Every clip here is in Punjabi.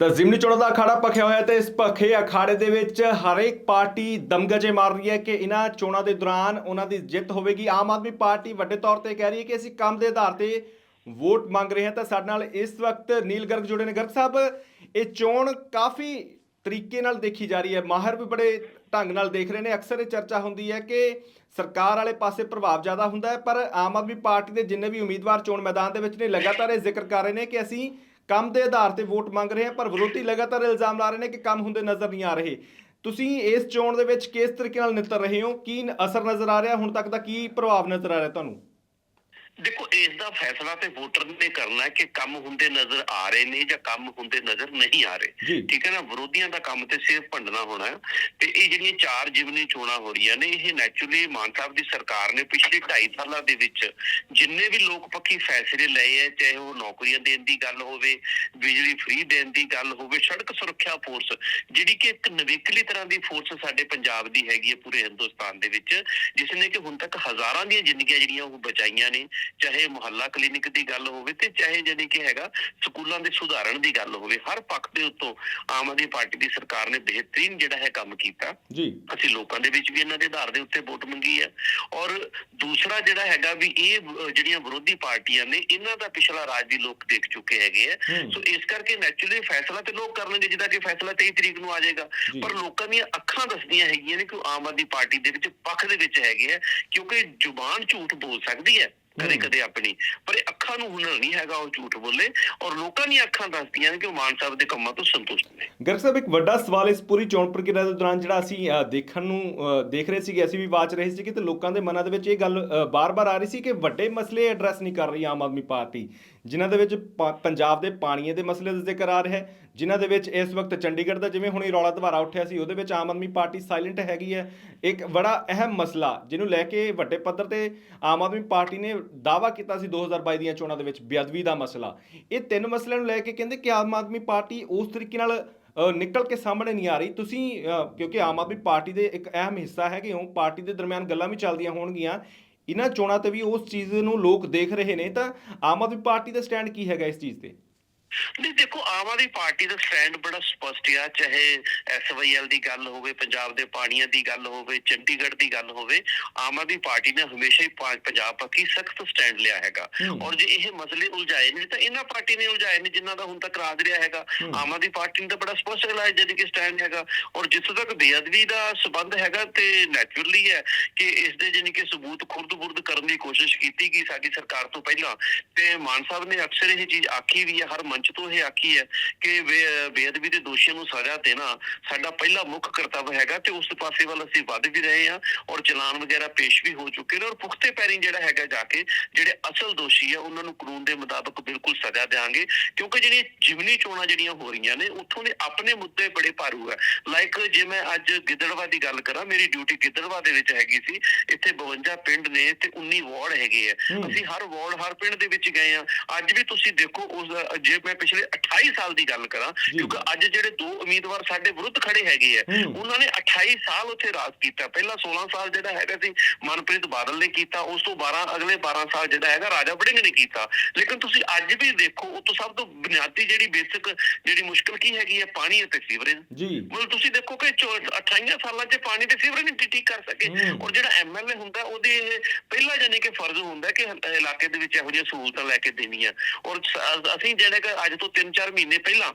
ਤਾਂ ਜ਼ਿਮਨੀ ਚੋਣਾਂ ਦਾ ਅਖਾੜਾ ਪਖਿਆ ਹੋਇਆ ਤੇ ਇਸ ਪਖੇ ਅਖਾੜੇ ਦੇ ਵਿੱਚ ਹਰੇਕ ਪਾਰਟੀ ਦਮਗਜੇ ਮਾਰ ਰਹੀ ਹੈ ਕਿ ਇਹਨਾਂ ਚੋਣਾਂ ਦੇ ਦੌਰਾਨ ਉਹਨਾਂ ਦੀ ਜਿੱਤ ਹੋਵੇਗੀ। ਆਮ ਆਦਮੀ ਪਾਰਟੀ ਵੱਡੇ ਤੌਰ ਤੇ ਕਹਿ ਰਹੀ ਹੈ ਕਿ ਅਸੀਂ ਕੰਮ ਦੇ ਆਧਾਰ ਤੇ ਵੋਟ ਮੰਗ ਰਹੇ ਹਾਂ। ਤਾਂ ਸਾਡੇ ਨਾਲ ਇਸ ਵਕਤ ਨੀਲ ਗਰਗ ਜੁੜੇ ਨੇ। ਗਰਗ ਸਾਹਿਬ, ਇਹ ਚੋਣ ਕਾਫੀ ਤਰੀਕੇ ਨਾਲ ਦੇਖੀ ਜਾ ਰਹੀ ਹੈ। ਮਾਹਰ ਵੀ ਬੜੇ ਢੰਗ ਨਾਲ ਦੇਖ ਰਹੇ ਨੇ। ਅਕਸਰ ਇਹ ਚਰਚਾ ਹੁੰਦੀ ਹੈ ਕਿ ਸਰਕਾਰ ਵਾਲੇ ਪਾਸੇ ਪ੍ਰਭਾਵ ਜ਼ਿਆਦਾ ਹੁੰਦਾ ਹੈ, ਪਰ ਆਮ ਆਦਮੀ ਪਾਰਟੀ ਦੇ ਜਿੰਨੇ ਵੀ ਉਮੀਦਵਾਰ ਚੋਣ ਮੈਦਾਨ ਦੇ ਵਿੱਚ ਨੇ, ਲਗਾਤਾਰ ਇਹ ਜ਼ਿਕਰ ਕਰ ਰਹੇ ਨੇ ਕਿ ਅਸੀਂ ਕੰਮ ਦੇ ਆਧਾਰ ਤੇ ਵੋਟ ਮੰਗ ਰਹੇ ਹਾਂ ਪਰ ਵਿਰੋਧੀ ਲਗਾਤਾਰ ਇਲਜ਼ਾਮ ਲਾ ਰਹੇ ਨੇ ਕਿ ਕੰਮ ਹੁੰਦੇ ਨਜ਼ਰ ਨਹੀਂ ਆ ਰਹੇ। ਤੁਸੀਂ ਇਸ ਚੋਣ ਦੇ ਵਿੱਚ ਕਿਸ ਤਰੀਕੇ ਨਾਲ ਨਿੱਤਰ ਰਹੇ ਹੋ? ਕੀ ਅਸਰ ਨਜ਼ਰ ਆ ਰਿਹਾ? ਹੁਣ ਤੱਕ ਦਾ ਕੀ ਪ੍ਰਭਾਵ ਨਜ਼ਰ ਆ ਰਿਹਾ ਤੁਹਾਨੂੰ? ਦੇਖੋ ਇਸ ਦਾ ਫੈਸਲਾ ਤੇ ਵੋਟਰ ਨੇ ਕਰਨਾ ਹੈ ਕਿ ਕੰਮ ਹੁੰਦੇ ਨਜ਼ਰ ਆ ਰਹੇ ਨੇ ਜਾਂ ਕੰਮ ਹੁੰਦੇ ਨਜ਼ਰ ਨਹੀਂ ਆ। ਰਹੇ। ਠੀਕ ਹੈ ਨਾ? ਵਿਰੋਧੀਆਂ ਦਾ ਕੰਮ ਤੇ ਸਿਰਫ ਭੰਡਣਾ ਹੋਣਾ ਹੈ। ਤੇ ਇਹ ਜਿਹੜੀਆਂ ਚਾਰ ਜਿਮਨੀ ਚੋਣਾਂ ਹੋ ਰਹੀਆਂ ਨੇ ਇਹ ਨੈਚੁਰਲੀ ਮਾਨ ਸਾਹਿਬ ਦੀ ਸਰਕਾਰ ਨੇ ਪਿਛਲੇ 2.5 ਸਾਲਾਂ ਦੇ ਵਿੱਚ ਜਿੰਨੇ ਵੀ ਲੋਕ ਪੱਖੀ ਫੈਸਲੇ ਲਏ ਹੈ ਚਾਹੇ ਉਹ ਨੌਕਰੀਆਂ ਦੇਣ ਦੀ ਗੱਲ ਹੋਵੇ ਬਿਜਲੀ ਫ੍ਰੀ ਦੇਣ ਦੀ ਗੱਲ ਹੋਵੇ ਸੜਕ ਸੁਰੱਖਿਆ ਫੋਰਸ ਜਿਹੜੀ ਕਿ ਇੱਕ ਨਵੇਕਲੀ ਤਰ੍ਹਾਂ ਦੀ ਫੋਰਸ ਸਾਡੇ ਪੰਜਾਬ ਦੀ ਹੈਗੀ ਹੈ ਪੂਰੇ ਹਿੰਦੁਸਤਾਨ ਦੇ ਵਿੱਚ ਜਿਸ ਨੇ ਕਿ ਹੁਣ ਤੱਕ ਹਜ਼ਾਰਾਂ ਦੀਆਂ ਜ਼ਿੰਦਗੀਆਂ ਜਿਹੜੀਆਂ ਉਹ ਬਚਾਈਆਂ ਨੇ ਚਾਹੇ ਮੁਹੱਲਾ ਕਲੀਨਿਕ ਦੀ ਗੱਲ ਹੋਵੇ ਤੇ ਚਾਹੇ ਜਾਨੀ ਕਿ ਹੈਗਾ ਸਕੂਲਾਂ ਦੇ ਸੁਧਾਰਨ ਦੀ ਗੱਲ ਹੋਵੇ ਹਰ ਪੱਖ ਦੇ ਉੱਤੋਂ ਆਮ ਆਦਮੀ ਪਾਰਟੀ ਦੀ ਸਰਕਾਰ ਨੇ ਬਿਹਤਰੀਨ ਜਿਹੜਾ ਹੈ ਕੰਮ ਕੀਤਾ। ਜੀ। ਅਸੀਂ ਲੋਕਾਂ ਦੇ ਵਿੱਚ ਵੀ ਇਹਨਾਂ ਦੇ ਆਧਾਰ ਦੇ ਉੱਤੇ ਵੋਟ ਮੰਗੀ ਹੈ। ਔਰ ਦੂਸਰਾ ਜਿਹੜਾ ਹੈਗਾ ਵੀ ਇਹ ਜਿਹੜੀਆਂ ਵਿਰੋਧੀ ਪਾਰਟੀਆਂ ਨੇ ਇਹਨਾਂ ਦਾ ਪਿਛਲਾ ਰਾਜ ਵੀ ਲੋਕ ਦੇਖ ਚੁੱਕੇ ਹੈਗੇ ਆ। ਸੋ ਇਸ ਕਰਕੇ ਨੈਚੁਰਲੀ ਫੈਸਲਾ ਤੇ ਲੋਕ ਕਰਨਗੇ ਜਿਹਦਾ ਕਿ ਫੈਸਲਾ 23 ਤਰੀਕ ਨੂੰ ਆ ਜਾਏਗਾ। ਪਰ ਲੋਕਾਂ ਦੀਆਂ ਅੱਖਾਂ ਦੱਸਦੀਆਂ ਹੈਗੀਆਂ ਨੇ ਕਿ ਆਮ ਆਦਮੀ ਪਾਰਟੀ ਦੇ ਵਿੱਚ ਪੱਖ ਦੇ ਵਿੱਚ ਹੈਗੇ ਆ ਕਿਉਂਕਿ ਜ਼ੁਬਾਨ ਝੂਠ ਬੋਲ ਸਕਦੀ ਹੈ। ਕਦੇ। ਕਦੇ ਆਪਣੀ ਪਰ ਇਹ ਅੱਖਾਂ ਨੂੰ ਹੁਨਰ ਨਹੀਂ ਹੈਗਾ ਉਹ ਝੂਠ ਬੋਲੇ ਔਰ ਲੋਕਾਂ ਦੀਆਂ ਅੱਖਾਂ ਦੱਸਦੀਆਂ ਨੇ ਕਿ ਉਹ ਮਾਨ ਸਾਹਿਬ ਦੇ ਕੰਮਾਂ ਤੋਂ ਸੰਤੁਸ਼ਟ ਨੇ। ਗਰਗ ਸਾਹਿਬ ਇੱਕ ਵੱਡਾ ਸਵਾਲ ਇਸ ਪੂਰੀ ਚੋਣ ਪ੍ਰਕਿਰਿਆ ਦੇ ਦੌਰਾਨ ਜਿਹੜਾ ਅਸੀਂ ਦੇਖਣ ਨੂੰ ਦੇਖ ਰਹੇ ਸੀਗੇ ਅਸੀਂ ਵੀ ਵਾਚ ਰਹੇ ਸੀਗੇ ਤੇ ਲੋਕਾਂ ਦੇ ਮਨਾਂ ਦੇ ਵਿੱਚ ਇਹ ਗੱਲ ਬਾਰ-ਬਾਰ ਆ ਰਹੀ ਸੀ ਕਿ ਵੱਡੇ ਮਸਲੇ ਐਡਰੈਸ ਨਹੀਂ ਕਰ ਰਹੀ ਆਮ ਆਦਮੀ ਪਾਰਟੀ। ਜਿਨ੍ਹਾਂ ਦੇ ਵਿੱਚ ਪਾ- ਪੰਜਾਬ ਦੇ ਪਾਣੀਏ ਦੇ ਮਸਲੇ ਦਾ ਜ਼ਿਕਰ ਆ ਰਿਹਾ ਹੈ ਜਿਨ੍ਹਾਂ ਦੇ ਵਿੱਚ ਇਸ ਵਕਤ ਚੰਡੀਗੜ੍ਹ ਦਾ ਜਿਵੇਂ ਹੁਣੀ ਰੌਲਾ ਦੁਬਾਰਾ ਉੱਠਿਆ ਸੀ ਉਹਦੇ ਵਿੱਚ ਆਮ ਆਦਮੀ ਪਾਰਟੀ ਸਾਇਲੈਂਟ ਹੈਗੀ ਹੈ। ਇੱਕ ਬੜਾ ਅਹਿਮ ਮਸਲਾ ਜਿਹਨੂੰ ਲੈ ਕੇ ਵੱਡੇ ਪੱਧਰ ਤੇ ਆਮ ਆਦਮੀ ਪਾਰਟੀ ਨੇ ਦਾਅਵਾ ਕੀਤਾ ਸੀ 2022 ਦੀਆਂ ਚੋਣਾਂ ਦੇ ਵਿੱਚ ਬੇਅਦਬੀ ਦਾ ਮਸਲਾ। ਇਹ ਤਿੰਨ ਮਸਲਿਆਂ ਨੂੰ ਲੈ ਕੇ ਕਹਿੰਦੇ ਕਿ ਆਮ ਆਦਮੀ ਪਾਰਟੀ ਉਸ ਤਰੀਕੇ ਨਾਲ ਅ, ਨਿਕਲ ਕੇ ਸਾਹਮਣੇ ਨਹੀਂ ਆ ਰਹੀ। ਤੁਸੀਂ ਅ, ਕਿਉਂਕਿ ਆਮ ਆਦਮੀ ਪਾਰਟੀ ਦੇ ਇੱਕ ਅਹਿਮ ਹਿੱਸਾ ਹੈਗੇ ਹੋ ਪਾਰਟੀ ਦੇ ਦਰਮਿਆਨ ਗੱਲਾਂ ਵੀ ਚੱਲਦੀਆਂ ਹੋਣਗੀਆਂ। ਇਹਨਾਂ ਚੋਣਾਂ ਤੇ ਵੀ ਉਸ ਚੀਜ਼ ਨੂੰ ਲੋਕ ਦੇਖ ਰਹੇ ਨੇ, ਤਾਂ ਆਮ ਆਦਮੀ ਪਾਰਟੀ ਦਾ ਸਟੈਂਡ ਕੀ ਹੈਗਾ ਇਸ ਚੀਜ਼ ਤੇ? ਨਹੀਂ ਦੇਖੋ ਆਮ ਆਦਮੀ ਪਾਰਟੀ ਦਾ ਸਟੈਂਡ ਬੜਾ ਸਪਸ਼ਟ ਆ ਚਾਹੇ ਐਸਵਾਈਐਲ ਦੀ ਗੱਲ ਹੋਵੇ ਪੰਜਾਬ ਦੇ ਪਾਣੀਆਂ ਦੀ ਗੱਲ ਹੋਵੇ ਚੰਡੀਗੜ੍ਹ ਦੀ ਗੱਲ ਹੋਵੇ ਆਮ ਆਦਮੀ ਪਾਰਟੀ ਨੇ ਹਮੇਸ਼ਾ ਹੀ ਪੰਜਾਬ ਪੱਖੀ ਸਖਤ ਸਟੈਂਡ ਲਿਆ ਹੈਗਾ। ਔਰ ਜੇ ਇਹ ਮਸਲੇ ਉਲਝਾਏ ਨੇ ਤਾਂ ਇਹਨਾਂ ਪਾਰਟੀ ਨੇ ਉਲਝਾਏ ਨੇ ਜਿਨ੍ਹਾਂ ਦਾ ਹੁਣ ਤੱਕ ਰਾਜ ਰਿਹਾ ਹੈਗਾ। ਆਮ ਆਦਮੀ ਪਾਰਟੀ ਨੇ ਤਾਂ ਬੜਾ ਸਪਸ਼ਟ ਲਾਇਆ ਜਦ ਕਿ ਸਟੈਂਡ ਹੈਗਾ ਔਰ ਜਿੱਥੋਂ ਤੱਕ ਬੇਅਦਬੀ ਦਾ ਸਬੰਧ ਹੈਗਾ ਤੇ ਨੈਚੁਰਲੀ ਹੈ ਕਿ ਇਸ ਦੇ ਜਾਨੀ ਕਿ ਸਬੂਤ ਖੁਰਦ-ਬੁਰਦ ਕਰਨ ਦੀ ਕੋਸ਼ਿਸ਼ ਕੀਤੀ ਗਈ ਸਾਡੀ ਸਰਕਾਰ ਤੋਂ ਪਹਿਲਾਂ ਤੇ ਮਾਨ ਸਾਹਿਬ ਨੇ ਅਕਸਰ ਇਹ ਚੀਜ਼ ਆਖੀ ਵੀ ਹੈ ਹਰ ਮੰਚ ਤੋਂ ਇਹ ਆਖੀ ਹੈ ਕਿ ਬੇਅਦਬੀ ਦੇ ਦੋਸ਼ੀਆਂ ਨੂੰ ਸਜ਼ਾ ਦੇਣਾ ਸਾਡਾ ਪਹਿਲਾ ਮੁੱਖ ਕਰਤੱਵ ਹੈਗਾ ਤੇ ਉਸ ਪਾਸੇ ਵੱਲ ਅਸੀਂ ਵੱਧ ਵੀ ਰਹੇ ਹਾਂ ਔਰ ਚਲਾਨ ਵਗੈਰਾ ਪੇਸ਼ ਵੀ ਹੋ ਚੁੱਕੇ ਨੇ ਔਰ ਪੁਖਤੇ ਪੈਰੀ ਜਿਹੜਾ ਹੈਗਾ ਜਾ ਕੇ ਜਿਹੜੇ ਅਸਲ ਦੋਸ਼ੀ ਆ ਉਹਨਾਂ ਨੂੰ ਕਾਨੂੰਨ ਦੇ ਮੁਤਾਬਕ ਬਿਲਕੁਲ ਸਜ਼ਾ ਦੇਵਾਂਗੇ ਕਿਉਂਕਿ ਜਿਹੜੀਆਂ ਜਿਮਨੀ ਚੋਣਾਂ ਜਿਹੜੀਆਂ ਹੋ ਰਹੀਆਂ ਨੇ ਉੱਥੋਂ ਦੇ ਆਪਣੇ ਮੁੱਦੇ ਬੜੇ ਭਾਰੂ ਹੈ ਲਾਈਕ ਜੇ ਮੈਂ ਅੱਜ ਗਿੱਦੜਵਾ ਦੀ ਗੱਲ ਕਰਾਂ ਮੇਰੀ ਡਿਊਟੀ ਗਿੱਦੜਵਾ ਦੇ ਵਿੱਚ ਹੈਗੀ ਸੀ ਇੱਥੇ 52 ਪਿੰਡ ਨੇ ਤੇ 19 ਵਾਰਡ ਹੈਗੇ ਆ। ਅਸੀਂ ਹਰ ਵਾਰਡ ਹਰ ਪਿੰਡ ਦੇ ਵਿੱਚ ਗਏ ਆ। ਅੱਜ ਵੀ ਤੁਸੀਂ ਦੇਖੋ ਉਸ ਜੇ ਮੈਂ ਪਿਛਲੇ 28 ਸਾਲ ਦੀ ਗੱਲ ਕਰਾਂ। ਕਿਉਂਕਿ ਅੱਜ ਜਿਹੜੇ ਦੋ ਉਮੀਦਵਾਰ ਸਾਡੇ ਵਿਰੁੱਧ ਖੜੇ ਹੈਗੇ ਆ। ਉਹਨਾਂ ਨੇ 28 ਸਾਲ ਉੱਥੇ ਰਾਜ ਕੀਤਾ ਪਹਿਲਾਂ 16 ਸਾਲ ਜਿਹੜਾ ਹੈਗਾ ਸੀ ਮਨਪ੍ਰੀਤ ਬਾਦਲ ਨੇ ਕੀਤਾ ਉਸ ਤੋਂ 12 ਅਗਲੇ 12 ਸਾਲ ਜਿਹੜਾ ਹੈਗਾ ਰਾਜਾ ਵੜਿੰਗ ਨੇ ਕੀਤਾ ਲੇਕਿਨ ਤੁਸੀਂ ਅੱਜ ਵੀ ਦੇਖੋ ਉਹ ਤੋਂ ਸਭ ਤੋਂ ਬੁਨਿਆਦੀ ਜਿਹੜੀ ਬੇਸਿਕ ਜਿਹੜੀ ਮੁਸ਼ਕਲ ਕੀ ਹੈਗੀ ਹੈ ਪਾਣੀ ਅਤੇ ਸੀਵਰੇਜ ਜੀ ਮਤਲਬ ਤੁਸੀਂ ਦੇਖੋ ਕਿ 28 ਸਾਲਾਂ 'ਚ ਪਾਣੀ ਤੇ ਸੀਵਰੇਜ ਨਹੀਂ ਠੀਕ ਕਰ ਸਕੇ। ਔਰ ਜਿਹੜਾ ਐਮਐਲਏ ਹੁੰਦਾ ਉਹਦੀ ਇਹ ਪਹਿਲਾ ਜਾਨੀ ਕਿ ਫਰਜ਼ ਹੁੰਦਾ ਕਿ ਇਲਾਕੇ ਦੇ ਵਿੱਚ ਇਹੋ ਜਿਹੀਆਂ ਸਹੂਲਤਾਂ ਲੈ ਕੇ ਦੇਣੀਆਂ ਔਰ ਅਸੀਂ ਜਿਹੜੇ ਕਿ ਅੱਜ ਤੋਂ 3-4 ਮਹੀਨੇ ਪਹਿਲਾਂ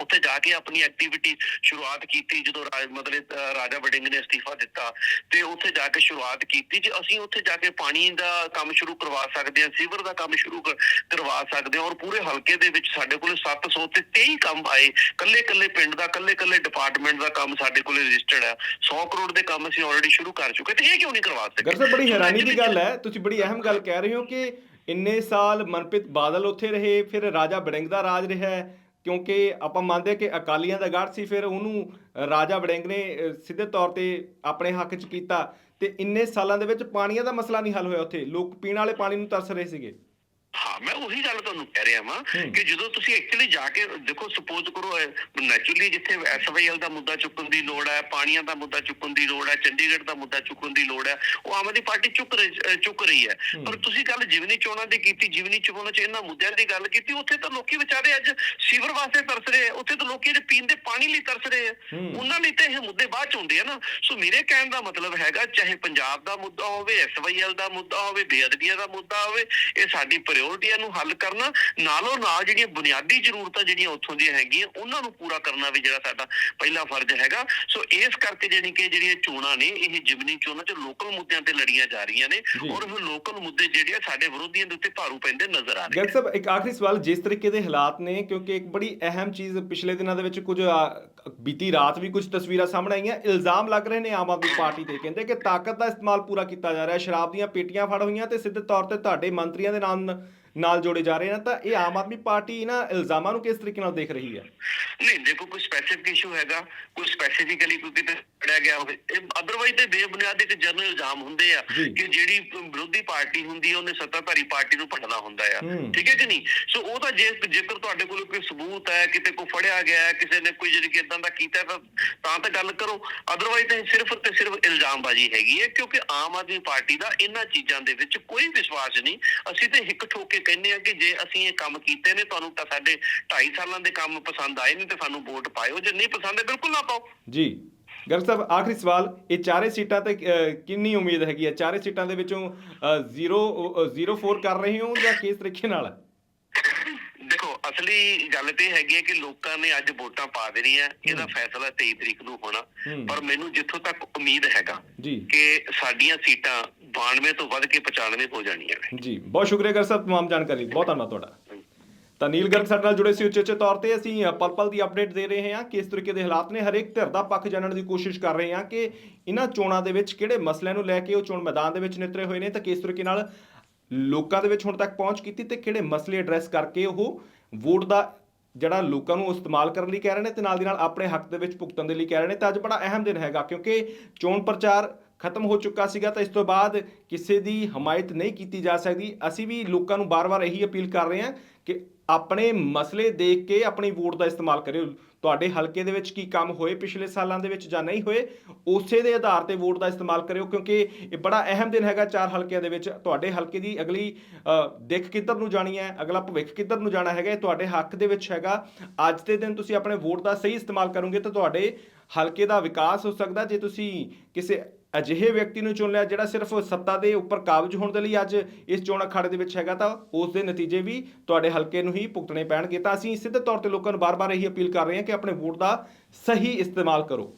ਉੱਥੇ ਜਾ ਕੇ ਆਪਣੀ ਐਕਟੀਵਿਟੀ ਸ਼ੁਰੂਆਤ ਕੀਤੀ ਜਦੋਂ ਰਾਜ ਮਤਲਬ ਰਾਜਾ ਵੜਿੰਗ ਨੇ ਅਸਤੀਫਾ ਦਿੱਤਾ ਤੇ ਉੱਥੇ ਜਾ ਕੇ ਸ਼ੁਰੂਆਤ ਕੀਤੀ। ਜੇ ਅਸੀਂ ਉੱਥੇ ਜਾ ਕੇ ਪਾਣੀ ਦਾ ਕੰਮ ਸ਼ੁਰੂ ਕਰਵਾ ਸਕਦੇ ਹਾਂ ਸੀਵਰ ਦਾ ਕੰਮ ਸ਼ੁਰੂ ਕਰ- ਕਰਵਾ ਸਕਦੇ ਹਾਂ ਔਰ ਪੂਰੇ ਹਲਕੇ ਦੇ ਵਿੱਚ ਸਾਡੇ ਕੋਲੇ 700 ਤੇ 23 ਕੰਮ ਆਏ। ਕੱਲੇ ਕੱਲੇ ਪਿੰਡ ਦਾ ਕੱਲੇ ਕੱਲੇ ਡਿਪਾਰਟਮੈਂਟ ਦਾ ਕੰਮ ਸਾਡੇ ਕੋਲੇ ਰਜਿਸਟਰਡ ਹੈ 100 ਕਰੋੜ ਦੇ ਕੰਮ ਅਸੀਂ ਆਲਰੇਡੀ ਸ਼ੁਰੂ ਕਰ ਚੁੱਕੇ ਤੇ ਇਹ ਕਿਉਂ ਨਹੀਂ ਕਰਵਾ ਸਕਦੇ ਸਾਹਿਬ ਬੜੀ ਹੈਰਾਨੀ ਦੀ ਗੱਲ ਹੈ ਤੁਸੀਂ ਬੜੀ ਅਹਿਮ ਗੱਲ ਕਹਿ ਰਹੇ ਹੋ ਕਿ ਇੰਨੇ ਸਾਲ ਮਨਪ੍ਰੀਤ ਬਾਦਲ ਉੱਥੇ ਰਹੇ, ਫਿਰ ਰਾਜਾ ਵੜਿੰਗ ਦਾ ਰਾਜ ਰਿਹਾ ਕਿਉਂਕਿ ਆਪਾਂ ਮੰਨਦੇ ਕਿ ਅਕਾਲੀਆਂ ਦਾ ਗੜ੍ਹ ਸੀ, ਫਿਰ ਉਹਨੂੰ ਰਾਜਾ ਵੜਿੰਗ ਨੇ ਸਿੱਧੇ ਤੌਰ ਤੇ ਆਪਣੇ ਹੱਕ 'ਚ ਕੀਤਾ ਤੇ ਇੰਨੇ ਸਾਲਾਂ ਦੇ ਵਿੱਚ ਪਾਣੀਆਂ ਦਾ ਮਸਲਾ ਨਹੀਂ ਹੱਲ ਹੋਇਆ ਉੱਥੇ, ਲੋਕ ਪੀਣ ਵਾਲੇ ਪਾਣੀ ਨੂੰ ਤਰਸ ਰਹੇ ਸੀਗੇ। ਹਾਂ ਮੈਂ ਉਹੀ ਗੱਲ ਤੁਹਾਨੂੰ ਕਹਿ ਰਿਹਾ ਵਾਂ ਹੂੰ। ਕਿ ਜਦੋਂ ਤੁਸੀਂ ਐਕਚੁਅਲੀ ਜਾ ਕੇ ਦੇਖੋ ਸਪੋਜ਼ ਕਰੋ ਨੈਚੁਰਲੀ ਜਿੱਥੇ ਐਸਵਾਈਐਲ ਦਾ ਮੁੱਦਾ ਚੁੱਕਣ ਦੀ ਲੋੜ ਹੈ ਪਾਣੀਆਂ ਦਾ ਮੁੱਦਾ ਚੁੱਕਣ ਦੀ ਲੋੜ ਹੈ ਚੰਡੀਗੜ੍ਹ ਦਾ ਮੁੱਦਾ ਚੁੱਕਣ ਦੀ ਲੋੜ ਹੈ ਉਹ ਆਮ ਆਦਮੀ ਪਾਰਟੀ ਚੁੱਕ ਚੁੱਕ ਰਹੀ ਹੈ ਹੂੰ। ਪਰ ਤੁਸੀਂ ਗੱਲ ਜਿਵਨੀ ਚੋਣਾਂ ਦੀ ਕੀਤੀ ਜਿਵਨੀ ਚੋਣਾਂ 'ਚ ਇਹਨਾਂ ਮੁੱਦਿਆਂ ਦੀ ਗੱਲ ਕੀਤੀ ਉੱਥੇ ਤਾਂ ਲੋਕੀ ਵਿਚਾਰੇ ਅੱਜ ਸੀਵਰ ਵਾਸਤੇ ਤਰਸ ਰਹੇ ਆ ਉੱਥੇ ਤਾਂ ਲੋਕੀ ਜਿਹੜੇ ਪੀਣ ਦੇ ਪਾਣੀ ਲਈ ਤਰਸ ਰਹੇ ਹੂੰ। ਉਹਨਾਂ ਲਈ ਤਾਂ ਇਹ ਮੁੱਦੇ ਬਾਅਦ ਚ ਹੁੰਦੇ ਆ ਨਾ ਸੋ ਮੇਰੇ ਕਹਿਣ ਦਾ ਮਤਲਬ ਹੈਗਾ ਚਾਹੇ ਪੰਜਾਬ ਦਾ ਮੁੱਦਾ ਹੋਵੇ ਐਸਵਾਈਐਲ ਦਾ ਮੁੱਦਾ ਹੋਵੇ ਬੇਅਦਬੀਆਂ ਦਾ ਮੁੱਦਾ ਹੋਵੇ ਇਹ ਸਾਡੀ ਪ੍ਰਾਇੋਰਟੀਆਂ ਨੂੰ ਹੱਲ ਕਰਨਾ ਨਾਲੋਂ ਨਾਲ ਜਿਹੜੀਆਂ ਬੁਨਿਆਦੀ ਜ਼ਰੂਰਤਾਂ ਜਿਹੜੀਆਂ ਉੱਥੋਂ ਦੀਆਂ ਹੈਗੀਆਂ ਉਹਨਾਂ ਨੂੰ ਪੂਰਾ ਕਰਨਾ ਵੀ ਜਿਹੜਾ ਸਾਡਾ ਪਹਿਲਾ ਫਰਜ਼ ਹੈਗਾ। ਸੋ ਇਸ ਕਰਕੇ ਜਿਹੜੀ ਕਿ ਜਿਹੜੀਆਂ ਚੋਣਾਂ ਨੇ ਇਹ ਜਿਮਨੀ ਚੋਣਾਂ 'ਚ ਲੋਕਲ ਮੁੱਦਿਆਂ ਤੇ ਲੜੀਆਂ ਜਾ ਰਹੀਆਂ ਨੇ। ਔਰ ਉਹ ਲੋਕਲ ਮੁੱਦੇ ਜਿਹੜੇ ਆ ਸਾਡੇ ਵਿਰੋਧੀਆਂ ਦੇ ਉੱਤੇ ਭਾਰੂ ਪੈਂਦੇ ਨਜ਼ਰ ਆ ਰਹੇ ਗੈਰ ਸਾਹਿਬ ਇੱਕ ਆਖਰੀ ਸਵਾਲ ਜਿਸ ਤਰੀਕੇ ਦੇ ਹਾਲਾਤ ਨੇ ਕਿਉਂਕਿ ਇੱਕ ਬੜੀ ਅਹਿਮ ਚੀਜ਼ ਪਿਛਲੇ ਦਿਨਾਂ ਦੇ ਵਿੱਚ ਕੁਝ ਬੀਤੀ ਰਾਤ ਵੀ ਕੁਝ ਤਸਵੀਰਾਂ ਸਾਹਮਣੇ ਆਈਆਂ। ਇਲਜ਼ਾਮ ਲੱਗ ਰਹੇ ਨੇ ਆਮ ਆਦਮੀ ਪਾਰਟੀ ਤੇ। ਕਹਿੰਦੇ ਕਿ ਤਾਕਤ ਦਾ ਇਸਤੇਮਾਲ ਪੂਰਾ ਕੀਤਾ ਜਾ ਰਿਹਾ ਸ਼ਰਾਬ ਦੀਆਂ ਪੇਟੀਆਂ ਫੜ ਹੋਈਆਂ ਤੇ ਸਿੱਧੇ ਤੌਰ ਤੇ ਤੁਹਾਡੇ ਮੰਤਰੀਆਂ ਦੇ ਨਾਮ ਨਾਲ ਜੋੜੇ ਜਾ ਰਹੇ ਨੇ ਤਾਂ ਇਹ ਆਮ ਆਦਮੀ ਪਾਰਟੀ ਇਹਨਾਂ ਇਲਜ਼ਾਮਾਂ ਨੂੰ ਕਿਸ ਤਰੀਕੇ ਨਾਲ ਦੇਖ ਰਹੀ ਹੈ? ਨਹੀਂ ਦੇਖੋ ਕੋਈ ਸਪੈਸੀਫਿਕ ਇਸ਼ੂ ਹੈਗਾ ਕੋਈ ਸਪੈਸੀਫਿਕਲੀ ਕੋਈ ਕਿਤੇ ਫੜਿਆ ਗਿਆ ਹੋਵੇ ਇਹ ਅਦਰਵਾਈਜ਼ ਤੇ ਬੇਬੁਨਿਆਦ ਇੱਕ ਜਨਰਲ ਇਲਜ਼ਾਮ ਹੁੰਦੇ ਆ। ਕਿ ਜਿਹੜੀ ਵਿਰੋਧੀ ਪਾਰਟੀ ਹੁੰਦੀ ਹੈ ਉਹਨੇ ਸੱਤਾਧਾਰੀ ਪਾਰਟੀ ਨੂੰ ਭੰਡਣਾ ਹੁੰਦਾ ਆ। ਠੀਕ ਹੈ ਕਿ ਨਹੀਂ? ਸੋ ਉਹ ਤਾਂ ਜੇ ਜੇਕਰ ਤੁਹਾਡੇ ਕੋਲ ਕੋਈ ਸਬੂਤ ਹੈ ਕਿਤੇ ਕੋਈ ਫੜਿਆ ਗਿਆ ਕਿਸੇ ਨੇ ਕੋਈ ਜਿਹੜੀ ਕਿ ਇਦਾਂ ਦਾ ਕੀਤਾ ਤਾਂ ਤਾਂ ਤਾਂ ਗੱਲ ਕਰੋ। ਅਦਰਵਾਈਜ਼ ਤਾਂ ਸਿਰਫ ਤੇ ਸਿਰਫ ਇਲਜ਼ਾਮਬਾਜ਼ੀ ਹੈਗੀ ਹੈ ਕਿਉਂਕਿ ਆਮ ਆਦਮੀ ਪਾਰਟੀ ਦਾ ਇਹਨਾਂ ਚੀਜ਼ਾਂ ਦੇ ਵਿੱਚ ਕੋਈ ਵਿਸ਼ਵਾਸ ਨਹੀਂ। ਅਸੀਂ ਤੇ ਹਿੱਕ ਠੋਕ ਕਹਿੰਦੇ ਆ ਕਿ ਜੇ ਅਸੀਂ ਇਹ ਕੰਮ ਕੀਤੇ ਨੇ ਤੁਹਾਨੂੰ ਤਾਂ ਸਾਡੇ 2.5 ਸਾਲਾਂ ਦੇ ਕੰਮ ਪਸੰਦ ਆਏ ਨਹੀਂ ਤੇ ਸਾਨੂੰ ਵੋਟ ਪਾਇਓ। ਜੇ ਨਹੀਂ ਪਸੰਦ ਹੈ ਬਿਲਕੁਲ ਨਾ ਪਾਓ। ਜੀ। ਗਰ ਸਾਹਿਬ ਆਖਰੀ ਸਵਾਲ ਇਹ ਚਾਰੇ ਸੀਟਾਂ ਤੇ ਕਿੰਨੀ ਉਮੀਦ ਹੈਗੀ ਹੈ? ਚਾਰੇ ਸੀਟਾਂ ਦੇ ਵਿੱਚੋਂ 0 04 ਕਰ ਰਹੇ ਹੋ ਜਾਂ ਕਿਸ ਤਰੀਕੇ ਨਾਲ? ਦੇਖੋ ਅਸਲੀ ਗੱਲ ਤੇ ਹੈਗੀ ਹੈ ਕਿ ਲੋਕਾਂ ਨੇ ਅੱਜ ਵੋਟਾਂ ਪਾ ਦੇਣੀਆਂ। ਇਹਦਾ। ਫੈਸਲਾ 23 ਤਰੀਕ ਨੂੰ ਹੋਣਾ। ਪਰ ਮੈਨੂੰ ਜਿੱਥੋਂ ਤੱਕ ਉਮੀਦ ਹੈਗਾ ਕਿ ਸਾਡੀਆਂ ਸੀਟਾਂ 92 ਤੋਂ ਵੱਧ ਕੇ 95 ਹੋ ਜਾਣੀਆਂ ਨੇ ਜੀ ਬਹੁਤ ਸ਼ੁਕਰੀਆ ਗਰ ਸਾਹਿਬ तमाम ਜਾਣਕਾਰੀ ਲਈ। ਬਹੁਤ ਧੰਨਵਾਦ ਤੁਹਾਡਾ ਤਾਂ ਨੀਲ ਗਰਗ ਸਾਡੇ ਨਾਲ ਜੁੜੇ ਸੀ ਉੱਚੇ ਉੱਚੇ ਤੌਰ ਤੇ ਅਸੀਂ ਅ, ਪਲ ਪਲ ਦੀ ਅਪਡੇਟ ਦੇ ਰਹੇ ਹਾਂ ਕਿ ਇਸ ਤਰੀਕੇ ਦੇ ਹਾਲਾਤ ਨੇ ਹਰੇਕ ਧਿਰ ਦਾ ਪੱਖ ਜਾਣਨ ਦੀ ਕੋਸ਼ਿਸ਼ ਕਰ ਰਹੇ ਹਾਂ ਕਿ ਇਹਨਾਂ ਚੋਣਾਂ ਦੇ ਵਿੱਚ ਕਿਹੜੇ ਮਸਲਿਆਂ ਨੂੰ ਲੈ ਕੇ ਉਹ ਚੋਣ ਮੈਦਾਨ ਦੇ ਵਿੱਚ ਨਿਤਰੇ ਹੋਏ ਨੇ ਤਾਂ ਕਿਸ ਤਰੀਕੇ ਨਾਲ ਲੋਕਾਂ ਦੇ ਵਿੱਚ ਹੁਣ ਤੱਕ ਪਹੁੰਚ ਕੀਤੀ ਤੇ ਕਿਹੜੇ ਮਸਲੇ ਐਡਰੈਸ ਕਰਕੇ ਉਹ ਵੋਟ ਦਾ ਜਿਹੜਾ ਲੋਕਾਂ ਨੂੰ ਇਸਤੇਮਾਲ ਕਰਨ ਲਈ ਕਹਿ ਰਹੇ ਨੇ ਤੇ ਨਾਲ ਦੀ ਨਾਲ ਆਪਣੇ ਹੱਕ ਦੇ ਵਿੱਚ ਭੁਗਤਣ ਦੇ ਲਈ ਕਹਿ ਰਹੇ ਨੇ ਤਾਂ ਅੱਜ ਬੜਾ ਅਹਿਮ ਦਿਨ ਹੈਗਾ ਕਿਉਂਕਿ ਚੋਣ ਪ੍ਰਚਾਰ ਖਤਮ ਹੋ ਚੁੱਕਾ ਸੀਗਾ ਤਾਂ ਇਸ ਤੋਂ ਬਾਅਦ ਕਿਸੇ ਦੀ ਹਮਾਇਤ ਨਹੀਂ ਕੀਤੀ ਜਾ ਸਕਦੀ। ਅਸੀਂ ਵੀ ਲੋਕਾਂ ਨੂੰ ਬਾਰ-ਬਾਰ ਇਹੀ ਅਪੀਲ ਕਰ ਰਹੇ ਹਾਂ ਕਿ ਆਪਣੇ ਮਸਲੇ ਦੇਖ ਕੇ ਆਪਣੀ ਵੋਟ ਦਾ ਇਸਤੇਮਾਲ ਕਰਿਓ। ਤੁਹਾਡੇ ਹਲਕੇ ਦੇ ਵਿੱਚ ਕੀ ਕੰਮ ਹੋਏ ਪਿਛਲੇ ਸਾਲਾਂ ਦੇ ਵਿੱਚ ਜਾਂ ਨਹੀਂ ਹੋਏ, ਉਸੇ ਦੇ ਆਧਾਰ ਤੇ ਵੋਟ ਦਾ ਇਸਤੇਮਾਲ ਕਰਿਓ, ਕਿਉਂਕਿ ਇਹ ਬੜਾ ਅਹਿਮ ਦਿਨ ਹੈਗਾ ਚਾਰ ਹਲਕਿਆਂ ਦੇ ਵਿੱਚ। ਤੁਹਾਡੇ ਹਲਕੇ ਦੀ ਅਗਲੀ ਦਿੱਖ ਕਿੱਧਰ ਨੂੰ ਜਾਣੀ ਹੈ? ਅਗਲਾ ਭਵਿੱਖ ਕਿੱਧਰ ਨੂੰ ਜਾਣਾ ਹੈਗਾ? ਇਹ ਤੁਹਾਡੇ ਹੱਕ ਦੇ ਵਿੱਚ ਹੈਗਾ। ਅੱਜ ਦੇ ਦਿਨ ਤੁਸੀਂ ਆਪਣੇ ਵੋਟ ਦਾ ਸਹੀ ਇਸਤੇਮਾਲ ਕਰੋਗੇ ਤਾਂ ਤੁਹਾਡੇ ਹਲਕੇ ਦਾ ਵਿਕਾਸ ਹੋ ਸਕਦਾ। ਜੇ ਤੁਸੀਂ ਕਿਸੇ ਅਜਿਹੇ ਵਿਅਕਤੀ ਨੂੰ ਚੁਣ ਲਿਆ ਜਿਹੜਾ ਸਿਰਫ ਸੱਤਾ ਦੇ ਉੱਪਰ ਕਾਬਜ ਹੋਣ ਦੇ ਲਈ ਅੱਜ ਇਸ ਚੋਣ ਅਖਾੜੇ ਦੇ ਵਿੱਚ ਹੈਗਾ ਤਾਂ ਉਸ ਦੇ ਨਤੀਜੇ ਵੀ ਤੁਹਾਡੇ ਹਲਕੇ ਨੂੰ ਹੀ ਭੁਗਤਣੇ ਪੈਣਗੇ। ਤਾਂ ਅਸੀਂ ਸਿੱਧੇ ਤੌਰ ਤੇ ਲੋਕਾਂ ਨੂੰ ਬਾਰ-ਬਾਰ ਇਹੀ ਅਪੀਲ ਕਰ ਰਹੇ ਹਾਂ ਕਿ ਆਪਣੇ ਵੋਟ ਦਾ ਸਹੀ ਇਸਤੇਮਾਲ ਕਰੋ।